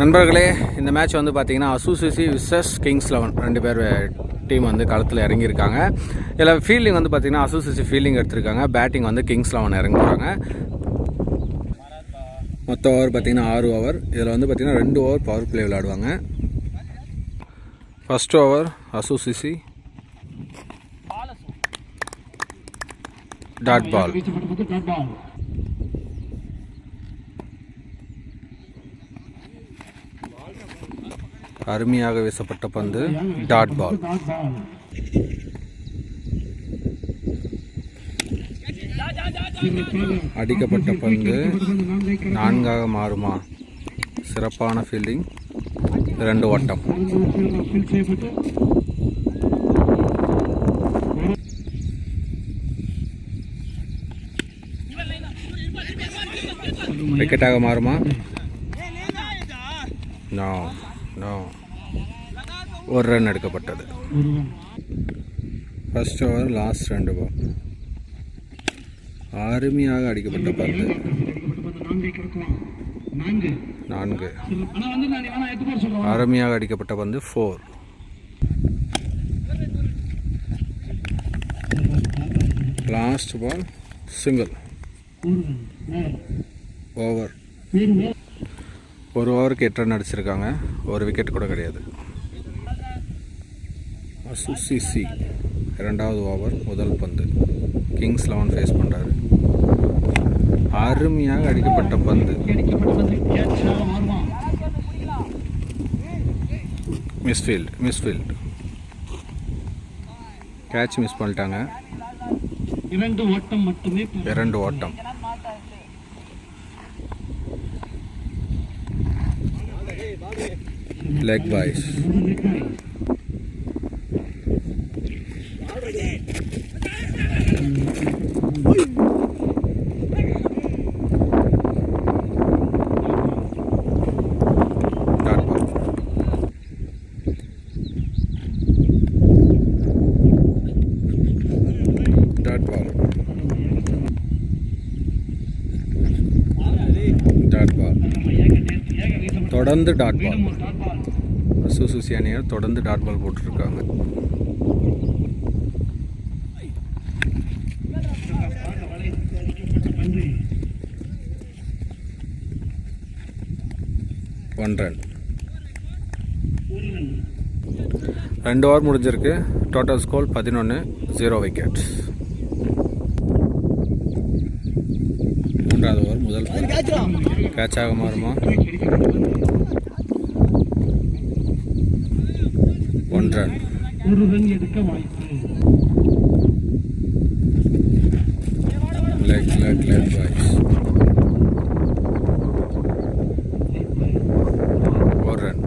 நண்பர்களே இந்த மேட்ச் வந்து பார்த்தீங்கன்னா அசூசிசி விசஸ் கிங்ஸ் லெவன் ரெண்டு பேர் டீம் வந்து களத்தில் இறங்கியிருக்காங்க. இதில் ஃபீல்டிங் வந்து பார்த்திங்கன்னா அசூசிசி ஃபீல்டிங் எடுத்திருக்காங்க. பேட்டிங் வந்து கிங்ஸ் லெவன் இறங்குறாங்க. மொத்த ஓவர் பார்த்திங்கன்னா ஆறு ஓவர் இதில் வந்து பார்த்திங்கன்னா ரெண்டு ஓவர் பவர் பிளே விளையாடுவாங்க. ஃபஸ்ட் ஓவர் அசூசிசி டாட் பால் வீசப்பட்டது டாட் பால் அருமையாக வீசப்பட்ட பந்து டாட் பால் அடிக்கப்பட்ட பந்து நான்காக மாறுமா? சிறப்பான ஃபீல்டிங் ரெண்டு ஓட்டம் விக்கெட்டாக மாறுமா? நான் ஒரு ரன் எடுக்கப்பட்டது. ஃபர்ஸ்ட் ஓவர் லாஸ்ட் ரெண்டு பால் அருமையாக அடிக்கப்பட்ட பந்து. நான்கை அருமையாக அடிக்கப்பட்ட பந்து four last ball single over ஒரு ஓவருக்கு எட்டு ரன் அடிச்சிருக்காங்க. ஒரு விக்கெட் கூட கிடையாது. அசுசிசி இரண்டாவது ஓவர் முதல் பந்து. கிங்ஸ் லெவன் ஃபேஸ் பண்ணுறாரு அருமையாக அடிக்கப்பட்ட பந்து. மிஸ்ஃபீல்ட் மிஸ்ஃபீல்ட் கேட்ச் மிஸ் பண்ணிட்டாங்க. இரண்டு ஓட்டம் மட்டுமே. இரண்டு ஓட்டம். லெக் பாய்ஸ் ஒரு நிற்காய் dot ball dot ball dot ball ஏக நேர்த்தி ஏக வீசப்பட்ட தொடர்ந்து டாட் பால் சுசூசி அணியர் தொடர்ந்து டாட் பால் போட்டிருக்காங்க. ஒன் ரன் ரெண்டு ஓவர் முடிஞ்சிருக்கு. டோட்டல் ஸ்கோர் பதினொன்று ஜீரோ விக்கெட்ஸ் மூன்றாவது ஓவர் முதல் கேட்சாக மாறுமா அடிக்கப்பட்ட பந்து ஒன் ரன் ஒரு ரன் எடுக்க வாய்ப்பு. லெக் லெக் லெக் பாய்ஸ் ஒரு run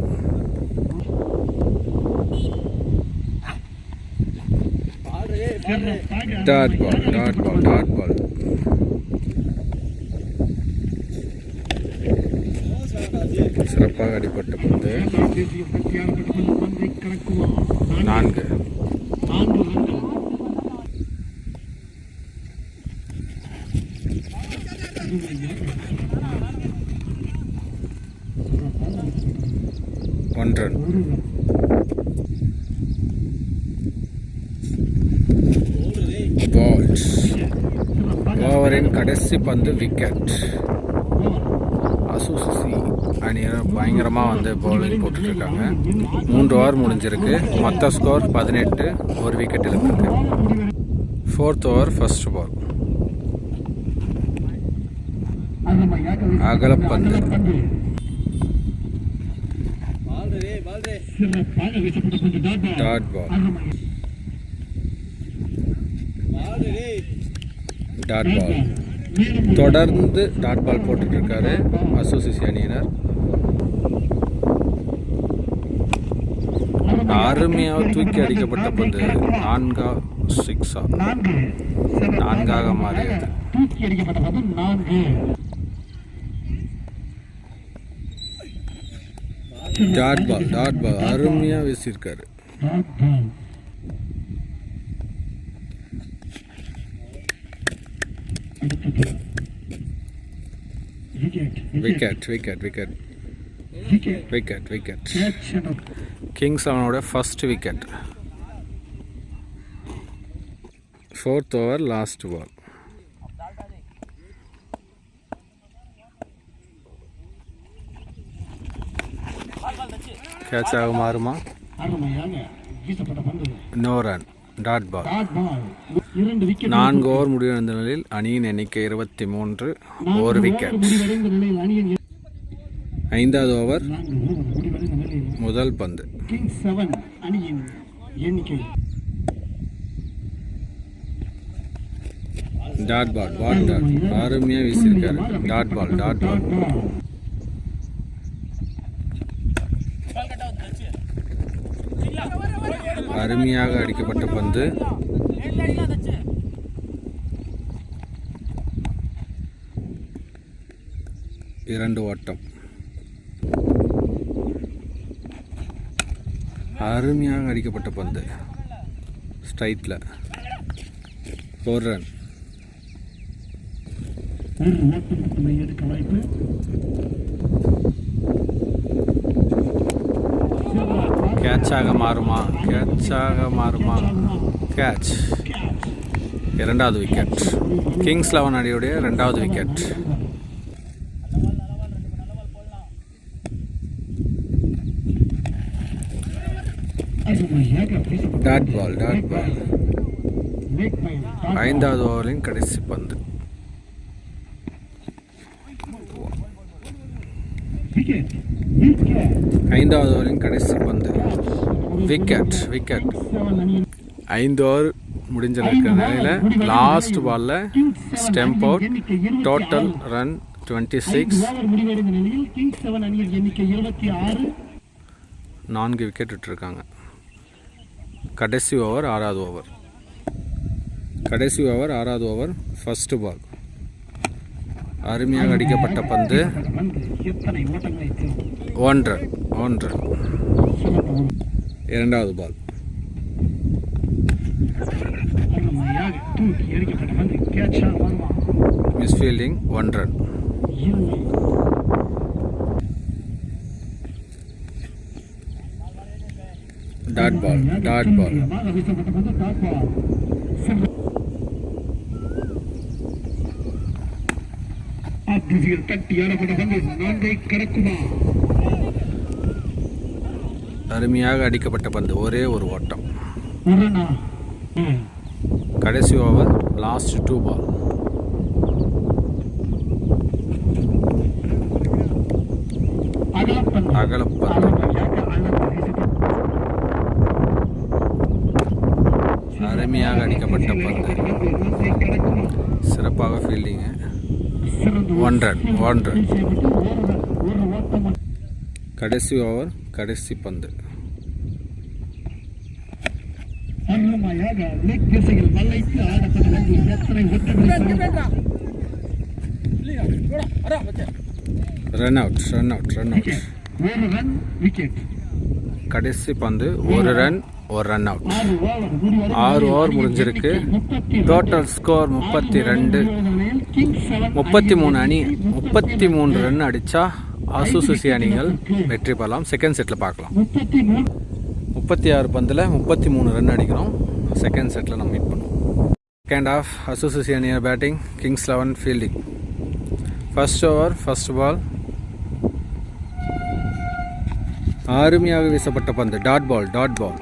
dot ball dot ball dot ball சிறப்பாக அடிப்பட்ட பந்து நான்கு ஒன்றன் ஓவரின் கடைசி பந்து விக்கெட் அசோசியேஷன் அணியாக பயங்கரமாக வந்து பவுலிங் போட்டுட்ருக்காங்க. மூன்று ஓவர் முடிஞ்சிருக்கு. மொத்த ஸ்கோர் பதினெட்டு ஒரு விக்கெட் இழந்திருக்கு ஃபோர்த் ஓவர் ஃபர்ஸ்ட் பால் அகலப்பந்து. டாட் பால் டாட் பால் தொடர்ந்து டாட் பால் போட்டுட்டு இருக்காரு அசோசியேஷன் அணியினர். அருமையாக தூக்கி அடிக்கப்பட்ட பந்து நான்கா சிக்ஸா? நான்காக மாறியது. தூக்கி அடிக்கப்பட்ட பந்து நான்கு. Dot ball dot ball. அருமையாக வீசியிருக்காரு. Wicket wicket. Wicket wicket wicket. Wicket. Kings லெவனோட first wicket fourth over last ball catch ஆக மாறுமா நோ ரன் டாட் பால் நான்கு ஓவர் முடிவடைந்த நிலையில் அணியின் எண்ணிக்கை இருபத்தி மூன்று ஒரு விக்கெட் ஐந்தாவது ஓவர் முதல் பந்து. கிங்ஸ் செவன் அணியின் எண்ணிக்கை. டாட் பால் பால் டாட் அருமையாக வீசியிருக்காரு. Dot ball dot ball dot ball அருமையாக அடிக்கப்பட்ட பந்து. இரண்டு ஓட்டம். அருமையாக அடிக்கப்பட்ட பந்து. ஸ்ட்ரைட்டில் ஒரு ரன் கேட்சாக மாறுமா? கேட்சாக மாறுமா? கேட்ச் இரண்டாவது விக்கெட் கிங்ஸ் லெவன் அடியுடைய ரெண்டாவது wicket dot ball dot ball ஐந்தாவது ஓவரின் கடைசி பந்து. ஐந்தாவது ஓவரின் கடைசி பந்து. விக்கெட் விக்கெட் ஐந்து ஓவர் முடிஞ்ச நிலையில் லாஸ்ட் பாலில் stump out total run twenty six நான்கு விக்கெட் விட்டுருக்காங்க. கடைசி ஓவர் ஆறாவது ஓவர். கடைசி ஓவர் ஆறாவது ஓவர் ஃபஸ்ட்டு பால் அருமையாக அடிக்கப்பட்ட பந்து. பந்து எத்தனை இரண்டாவது ball misfielding one run dot ball dot ball ஆத்திசியில் தட்டி ஆடப்பட்ட பந்து நான்கை கடக்குமா அருமையாக அடிக்கப்பட்ட பந்து ஒரே ஒரு ஓட்டம். கடைசி ஓவர் லாஸ்ட் டூ பால் அகலப்பந்து அருமையாக அடிக்கப்பட்ட பந்து சிறப்பாக ஃபீல்டிங்கு சிறந்த ஒரு ஒன் ரன் ஒன் ரன் செய்யப்பட்டு ஒரு ரன், ஒரு ஓட்டம் மட்டும். கடைசி ஓவர் கடைசி பந்து? Run out run out run out கடைசி பந்து ஒரு ரன் ஒரு ரன் அவுட் ஆறு ஓவர் முடிஞ்சிருக்கு. டோட்டல் ஸ்கோர் முப்பத்தி ரெண்டு முப்பத்தி மூணு அணி முப்பத்தி மூணு ரன் அடித்தா ஆசுசுசி அணிகள் வெற்றி பெறலாம். செகண்ட் செட்டில் பார்க்கலாம். முப்பத்தி ஆறு பந்தில் முப்பத்தி மூணு ரன் அடிக்கிறோம் செகண்ட் செட்டில் நம்ம மீட் பண்ணுவோம். செகண்ட் ஆஃப் அசோசியேசி அணியர் batting Kings Eleven fielding first over first ball அருமையாக வீசப்பட்ட பந்து. டாட் பால் டாட் பால்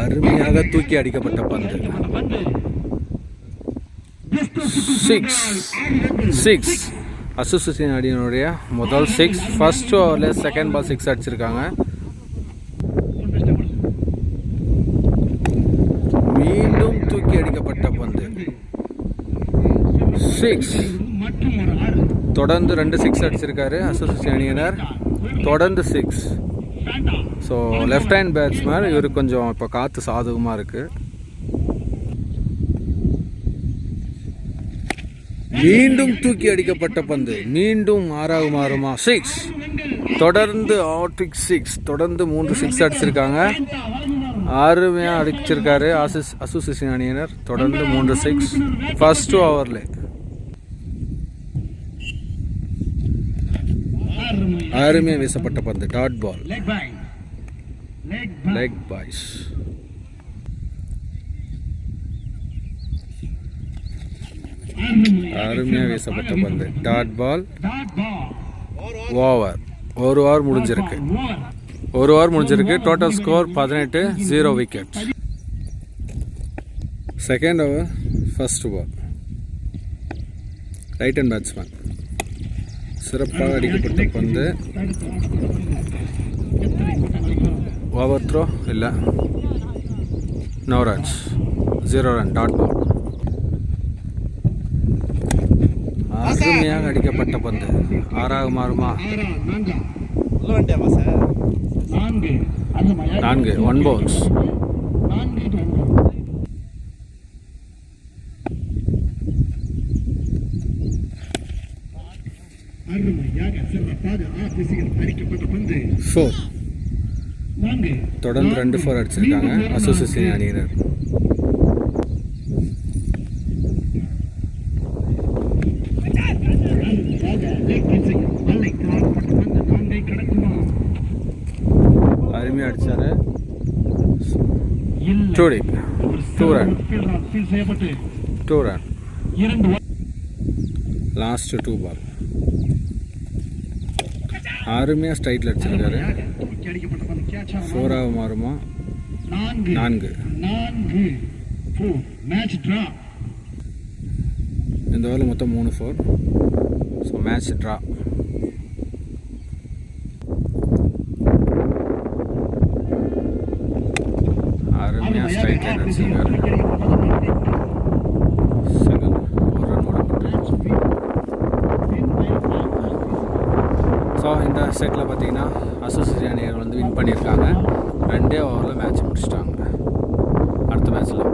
அருமையாக தூக்கி அடிக்கப்பட்ட பந்து. சிக்ஸ் சிக்ஸ் அசோசியேஷன் அடியனுடைய முதல் சிக்ஸ் ஃபர்ஸ்ட் ஓவரில் செகண்ட் பால் சிக்ஸ் அடிச்சிருக்காங்க. மீண்டும் தூக்கி அடிக்கப்பட்ட பந்து. சிக்ஸ் தொடர்ந்து ரெண்டு சிக்ஸ் அடிச்சிருக்காரு அசோசியேஷன் அணியினர். தொடர்ந்து six so left hand batsman இவருக்கு கொஞ்சம் இப்போ காற்று சாதகமாக இருக்குது மீண்டும் தூக்கி அடிக்கப்பட்ட பந்து. மீண்டும் ஆறாக மாறுமா சிக்ஸ் தொடர்ந்து ஆட்டிக் சிக்ஸ் தொடர்ந்து மூன்று சிக்ஸ் அடிச்சிருக்காங்க. அருமையாக அடிச்சிருக்காரு அசிஸ் அசோசியேஷன் அணியினர். தொடர்ந்து மூன்று சிக்ஸ் ஃபஸ்ட் ஓவரில் அருமையாக வீசப்பட்ட பந்து டாட் பால் லெக் பாய்ஸ் அருமையாக வீசப்பட்ட பந்து டாட் பால் ஓவர் ஒரு ஓவர் முடிஞ்சிருக்கு. ஓவர் ஒரு ஓவர் முடிஞ்சிருக்கு. டோட்டல் ஸ்கோர் பதினெட்டு zero wicket second over first ball right hand batsman சிறப்பாக அடிக்கப்பட்ட பந்து. ஓவர் த்ரோ இல்லை. No runs zero run dot ball அருமையாக அடிக்கப்பட்ட பந்து. ஆறாக மாறுமா? நான்கு ஒன் பவுன்ஸ் நான்கு to ஒன்று. அருமையாக சிறப்பாக ஆஃப் திசையில் அடிக்கப்பட்ட பந்து ஃபோர் தொடர்ந்து ரெண்டு ஃபோர் அடிச்சிருக்காங்க. அசோசியேஷன் அணியினர். அருமையாக டூடி ஒரு two run two run last two ball அருமையாக ஸ்ட்ரைட்டில் அடிச்சிருக்காரு. ஃபோராக மாறுமா? நான்கு. நான்கு. மேட்ச் டிரா இந்த ஓவரில் மொத்தம் மூணு ஃபோர் ஸோ மேட்ச் ட்ரா அருமையாக ஸ்ட்ரைட் லைன் அடிச்சிருக்காரு. செட்டில் பார்த்தீங்கன்னா அசோசியேஷன் வந்து வின் பண்ணியிருக்காங்க. ரெண்டே ஓவரில் மேட்ச் முடிச்சிட்டாங்க. அடுத்த மேட்ச்சில்